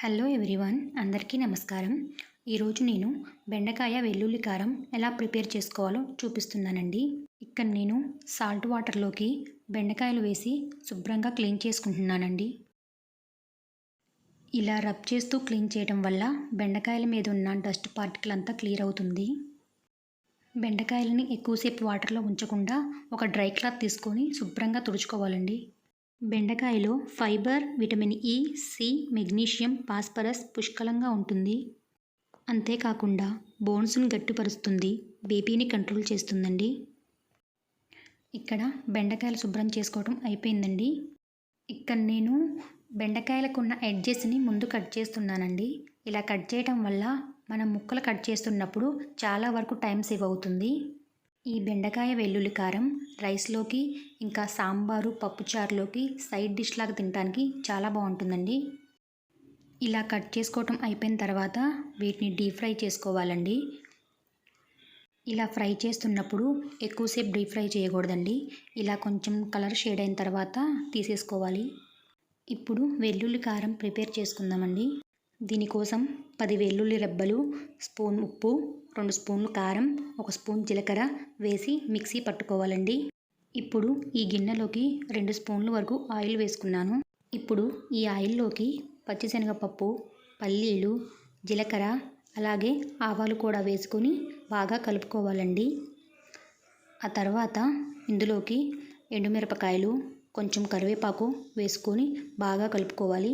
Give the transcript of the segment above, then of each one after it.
Hello everyone అందరికీ నమస్కారం. ఈరోజు నేను బెండకాయ వెల్లుల్లి కారం ఎలా ప్రిపేర్ చేసుకోవాలో చూపిస్తున్నానండి. ఇక్కడ నేను సాల్ట్ వాటర్లోకి బెండకాయలు వేసి శుభ్రంగా క్లీన్ చేసుకుంటున్నానండి. ఇలా రబ్ చేస్తూ క్లీన్ చేయడం వల్ల బెండకాయల మీద ఉన్న డస్ట్ పార్టికల్ అంతా క్లియర్ అవుతుంది. బెండకాయలని ఎక్కువసేపు వాటర్లో ఉంచకుండా ఒక డ్రై క్లాత్ తీసుకొని శుభ్రంగా తుడుచుకోవాలండి. బెండకాయలో fibre vitamin e, E C magnesium phosphorus పుష్కలంగా ఉంటుంది. అంతేకాకుండా బోన్స్ను గట్టిపరుస్తుంది బీపీని కంట్రోల్ చేస్తుందండి. ఇక్కడ బెండకాయలు శుభ్రం చేసుకోవడం అయిపోయిందండి. ఇక్కడ నేను బెండకాయలకు ఉన్న ఎడ్జెస్ని ముందు కట్ చేస్తున్నానండి. ఇలా కట్ చేయటం వల్ల మనం ముక్కలు కట్ చేస్తున్నప్పుడు చాలా వరకు టైం సేవ్ అవుతుంది. ఈ బెండకాయ వెల్లుల్లి కారం రైస్లోకి ఇంకా సాంబారు పప్పుచారులోకి సైడ్ డిష్ లాగా తినడానికి చాలా బాగుంటుందండి. ఇలా కట్ చేసుకోవటం అయిపోయిన తర్వాత వీటిని డీప్ ఫ్రై చేసుకోవాలండి. ఇలా ఫ్రై చేస్తున్నప్పుడు ఎక్కువసేపు డీప్ ఫ్రై చేయకూడదండి. ఇలా కొంచెం కలర్ షేడ్ అయిన తర్వాత తీసేసుకోవాలి. ఇప్పుడు వెల్లుల్లి కారం ప్రిపేర్ చేసుకుందామండి. దీనికోసం పది వెల్లుల్లి రెబ్బలు స్పూన్ ఉప్పు రెండు స్పూన్లు కారం ఒక స్పూన్ జీలకర్ర వేసి మిక్సీ పట్టుకోవాలండి. ఇప్పుడు ఈ గిన్నెలోకి రెండు స్పూన్ల వరకు ఆయిల్ వేసుకున్నాను. ఇప్పుడు ఈ ఆయిల్లోకి పచ్చిశనగపప్పు పల్లీలు జీలకర్ర అలాగే ఆవాలు కూడా వేసుకొని బాగా కలుపుకోవాలండి. ఆ తర్వాత ఇందులోకి ఎండుమిరపకాయలు కొంచెం కరివేపాకు వేసుకొని బాగా కలుపుకోవాలి.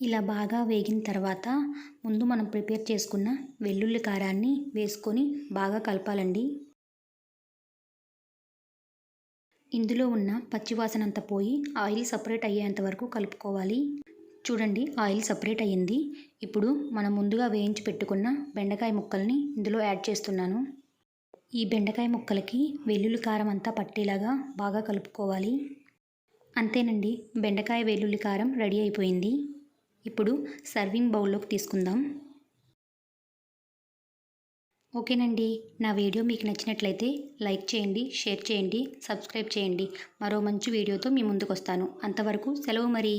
ఇలా బాగా వేగిన తర్వాత ముందు మనం ప్రిపేర్ చేసుకున్న వెల్లుల్లి కారాన్ని వేసుకొని బాగా కలపాలండి. ఇందులో ఉన్న పచ్చివాసన అంతా పోయి ఆయిల్ సపరేట్ అయ్యేంత వరకు కలుపుకోవాలి. చూడండి ఆయిల్ సపరేట్ అయ్యింది. ఇప్పుడు మనం ముందుగా వేయించి పెట్టుకున్న బెండకాయ ముక్కల్ని ఇందులో యాడ్ చేస్తున్నాను. ఈ బెండకాయ ముక్కలకి వెల్లుల్లి కారం అంతా పట్టేలాగా బాగా కలుపుకోవాలి. అంతేనండి బెండకాయ వెల్లుల్లి కారం రెడీ అయిపోయింది. ఇప్పుడు సర్వింగ్ బౌల్లోకి తీసుకుందాం. ఓకేనండి నా వీడియో మీకు నచ్చినట్లయితే లైక్ చేయండి షేర్ చేయండి సబ్స్క్రైబ్ చేయండి. మరో మంచి వీడియోతో మీ ముందుకు వస్తాను అంతవరకు సెలవు మరి.